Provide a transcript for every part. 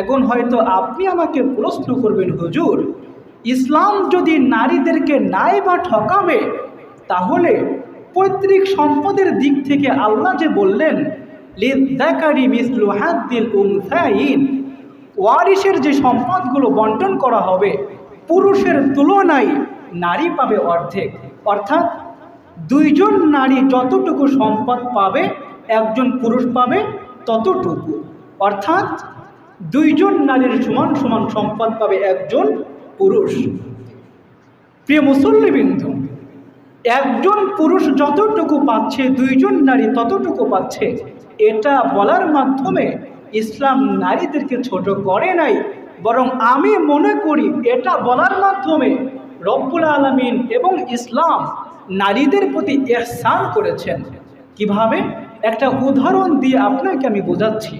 এখন হয়তো আপনি আমাকে প্রশ্ন করবেন, হুজুর। ইসলাম যদি নারীদেরকে নাই বা ঠকাবে, তাহলে পৈতৃক সম্পদের দিক থেকে আল্লাহ যে বললেন ওয়ারিসের যে সম্পদগুলো বন্টন করা হবে, পুরুষের তুলনায় নারী পাবে অর্ধেক। অর্থাৎ দুইজন নারী যতটুকু সম্পদ পাবে, একজন পুরুষ পাবে ততটুকু। অর্থাৎ দুইজন নারীর সমান সমান সম্পদ পাবে একজন পুরুষ। প্রিয় মুসল্লিবিন্দু, একজন পুরুষ যতটুকু পাচ্ছে, দুইজন নারী ততটুকু পাচ্ছে, এটা বলার মাধ্যমে ইসলাম নারীদেরকে ছোট করে নাই, বরং আমি মনে করি এটা বলার মাধ্যমে রব্বুল আলমিন এবং ইসলাম নারীদের প্রতি এহসান করেছেন। কীভাবে? একটা উদাহরণ দিয়ে আপনাকে আমি বোঝাচ্ছি।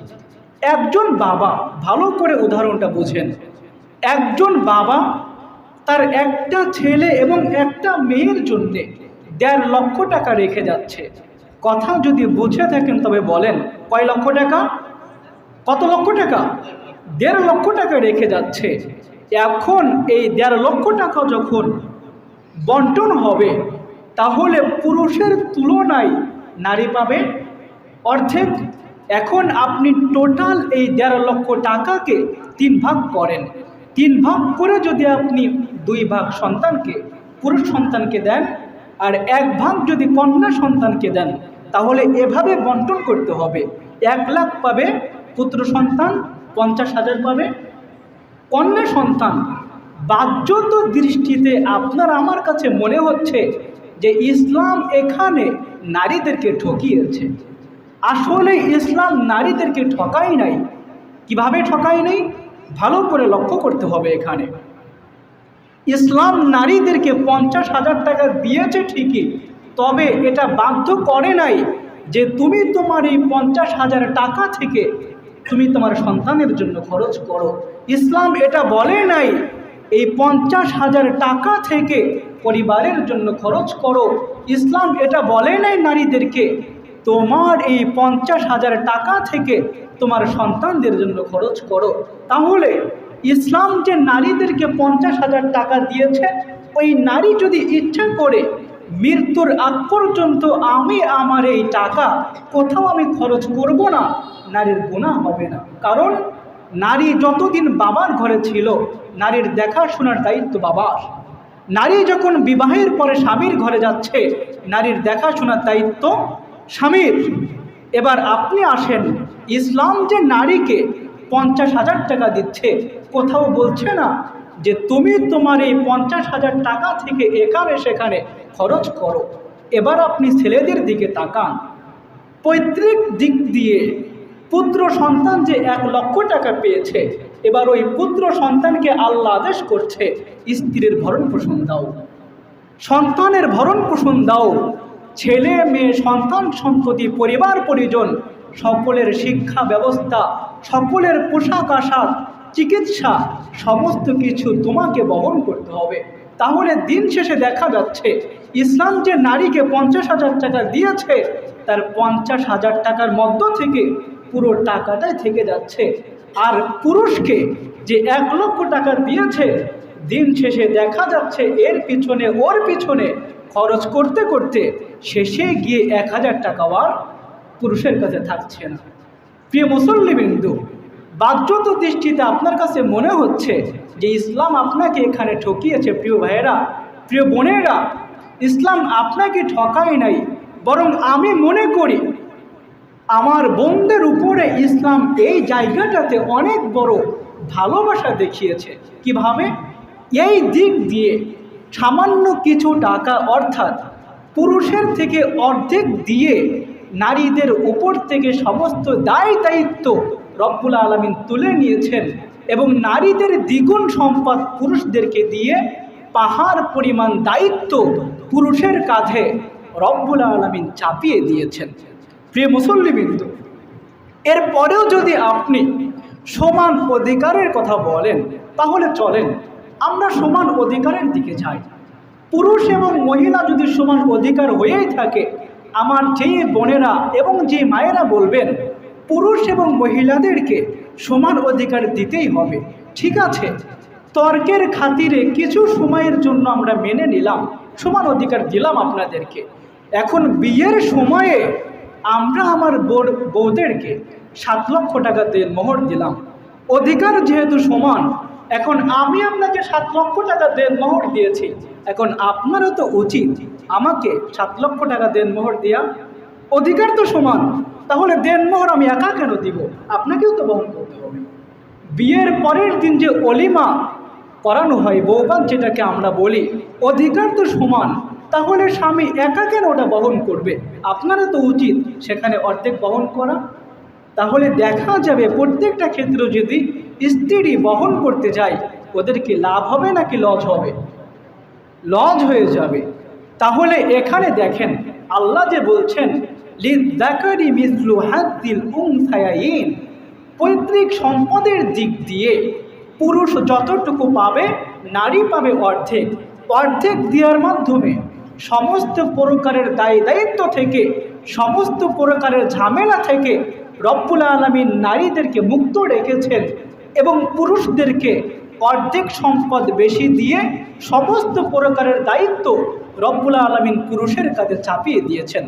একজন বাবা ভালো করে উদাহরণটা বুঝেন। একজন বাবা তার একটা ছেলে এবং একটা মেয়ের জন্যে দেড় লক্ষ টাকা রেখে যাচ্ছে। কথা যদি বুঝে থাকেন তবে বলেন, কয় লক্ষ টাকা? কত লক্ষ টাকা? দেড় লক্ষ টাকা রেখে যাচ্ছে। এখন এই দেড় লক্ষ টাকা যখন বন্টন হবে, তাহলে পুরুষের তুলনায় নারী পাবে অর্ধেক এখন আপনি টোটাল এই দেড় লক্ষ টাকাকে তিন ভাগ করেন। তিন ভাগ করে যদি আপনি দুই ভাগ সন্তানকে, পুরুষ সন্তানকে দেন আর এক ভাগ যদি কন্যা সন্তানকে দেন, তাহলে এভাবে বন্টন করতে হবে। এক লাখ পাবে পুত্র সন্তান, পঞ্চাশ হাজার পাবে। কন্যা সন্তান, বাহ্যত দৃষ্টিতে আপনার আমার কাছে মনে হচ্ছে যে ইসলাম এখানে নারীদেরকে ঠকিয়েছে। আসলে ইসলাম নারীদেরকে ঠকাই নাই। কীভাবে ঠকাই নাই? ভালো করে লক্ষ্য করতে হবে এখানে। ইসলাম নারীদেরকে পঞ্চাশ হাজার টাকা দিয়েছে ঠিকই, তবে এটা বাধ্য করে নাই যে তুমি তোমার এই পঞ্চাশ হাজার টাকা থেকে তুমি তোমার সন্তানের জন্য খরচ করো। ইসলাম এটা বলে নাই, এই পঞ্চাশ হাজার টাকা থেকে পরিবারের জন্য খরচ করো। ইসলাম এটা বলে নাই নারীদেরকে তোমার এই পঞ্চাশ হাজার টাকা থেকে তোমার সন্তানদের জন্য খরচ করো। তাহলে ইসলাম যে নারীদেরকে পঞ্চাশ হাজার টাকা দিয়েছে, ওই নারী যদি ইচ্ছা করে মৃত্যুর আগ পর্যন্ত আমি আমার এই টাকা কোথাও আমি খরচ করব না, নারীর গুণা হবে না। কারণ নারী যতদিন বাবার ঘরে ছিল, নারীর দেখাশোনার দায়িত্ব বাবার। নারী যখন বিবাহের পরে স্বামীর ঘরে যাচ্ছে, নারীর দেখাশোনার দায়িত্ব স্বামীর। এবার আপনি আসেন, ইসলাম যে নারীকে পঞ্চাশ হাজার টাকা দিচ্ছে, কোথাও বলছে না যে তুমি তোমার এই পঞ্চাশ হাজার টাকা থেকে এখানে সেখানে খরচ করো। এবার আপনি ছেলেদের দিকে তাকান। পৈতৃক দিক দিয়ে পুত্র সন্তান যে এক লক্ষ টাকা পেয়েছে, এবার ওই পুত্র সন্তানকে আল্লাহ আদেশ করছে, স্ত্রীর ভরণ পোষণ দাও। সন্তানের ভরণ পোষণ দাও। ছেলে, মেয়ে, সন্তান সন্ততি পরিবার, পরিজন, সকলের শিক্ষা ব্যবস্থা, সকলের পোশাক আশাক, চিকিৎসা, সমস্ত কিছু তোমাকে বহন করতে হবে। তাহলে দিন শেষে দেখা যাচ্ছে, ইসলাম যে নারীকে পঞ্চাশ হাজার টাকা দিয়েছে, তার পঞ্চাশ হাজার টাকার মধ্য থেকে পুরো টাকাটাই থেকে যাচ্ছে। আর পুরুষকে যে এক লক্ষ টাকা দিয়েছে, দিন শেষে দেখা যাচ্ছে, এর পিছনে, ওর পিছনে খরচ করতে করতে শেষে গিয়ে এক হাজার টাকা আর পুরুষের কাছে থাকছে না। প্রিয় মুসল্লিবিন্দু বাহ্যত দৃষ্টিতে আপনার কাছে মনে হচ্ছে যে ইসলাম আপনাকে এখানে ঠকিয়েছে, প্রিয় ভাইয়েরা, প্রিয় বোনেরা, ইসলাম আপনাকে ঠকায় নাই, বরং আমি মনে করি আমার বোনদের উপরে ইসলাম এই জায়গাটাতে অনেক বড় ভালোবাসা দেখিয়েছে। কীভাবে? এই দিক দিয়ে সামান্য কিছু টাকা অর্থাৎ পুরুষের থেকে অর্ধেক দিয়ে নারীদের উপর থেকে সমস্ত দায় দায়িত্ব রব্বুল আলমিন তুলে নিয়েছেন এবং নারীদের দ্বিগুণ সম্পদ পুরুষদেরকে দিয়ে পাহাড় পরিমাণ দায়িত্ব পুরুষের কাঁধে রব্বুল আলমিন চাপিয়ে দিয়েছেন। প্রিয় মুসল্লিবিন্দু এরপরেও যদি আপনি সমান অধিকারের কথা বলেন, তাহলে চলেন আমরা সমান অধিকারের দিকে যাই। পুরুষ এবং মহিলা যদি সমান অধিকার হয়েই থাকে, আমার যে বোনেরা এবং যে মায়েরা বলবেন, পুরুষ এবং মহিলাদেরকে সমান অধিকার দিতেই হবে। ঠিক আছে, তর্কের খাতিরে কিছু সময়ের জন্য আমরা মেনে নিলাম, সমান অধিকার দিলাম আপনাদেরকে। এখন বিয়ের সময়ে আমরা আমার বোর বউদেরকে সাত লক্ষ টাকা দিয়ে মোহর দিলাম। অধিকার যেহেতু সমান এখন আমি আপনাকে সাত লক্ষ টাকা দেন মোহর দিয়েছি। এখন আপনারও তো উচিত আমাকে সাত লক্ষ টাকা দেন মোহর দেওয়া অধিকার তো সমান, তাহলে দেন মোহর আমি একা কেন দিব? আপনাকেও তো বহন করতে হবে। বিয়ের পরের দিন যে অলিমা করানো হয়, বৌবান যেটাকে আমরা বলি, অধিকার তো সমান, তাহলে স্বামী একা কেন ওটা বহন করবে? আপনারও তো উচিত সেখানে অর্ধেক বহন করা। তাহলে দেখা যাবে প্রত্যেকটা ক্ষেত্র যদি স্ত্রী বহন করতে যায় ওদের কি লাভ হবে নাকি লজ হবে? লজ হয়ে যাবে। তাহলে এখানে দেখেন, আল্লাহ যে বলছেন পৈতৃক সম্পদের দিক দিয়ে পুরুষ যতটুকু পাবে, নারী পাবে অর্ধেক। অর্ধেক দেওয়ার মাধ্যমে সমস্ত প্রকারের দায়ী দায়িত্ব থেকে, সমস্ত প্রকারের ঝামেলা থেকে রব্বুল আলমী নারীদেরকে মুক্ত রেখেছেন এবং পুরুষদেরকে অর্ধেক সম্পদ বেশি দিয়ে সমস্ত প্রকারের দায়িত্ব রব্বুল আলমিন পুরুষের কাছে চাপিয়ে দিয়েছেন।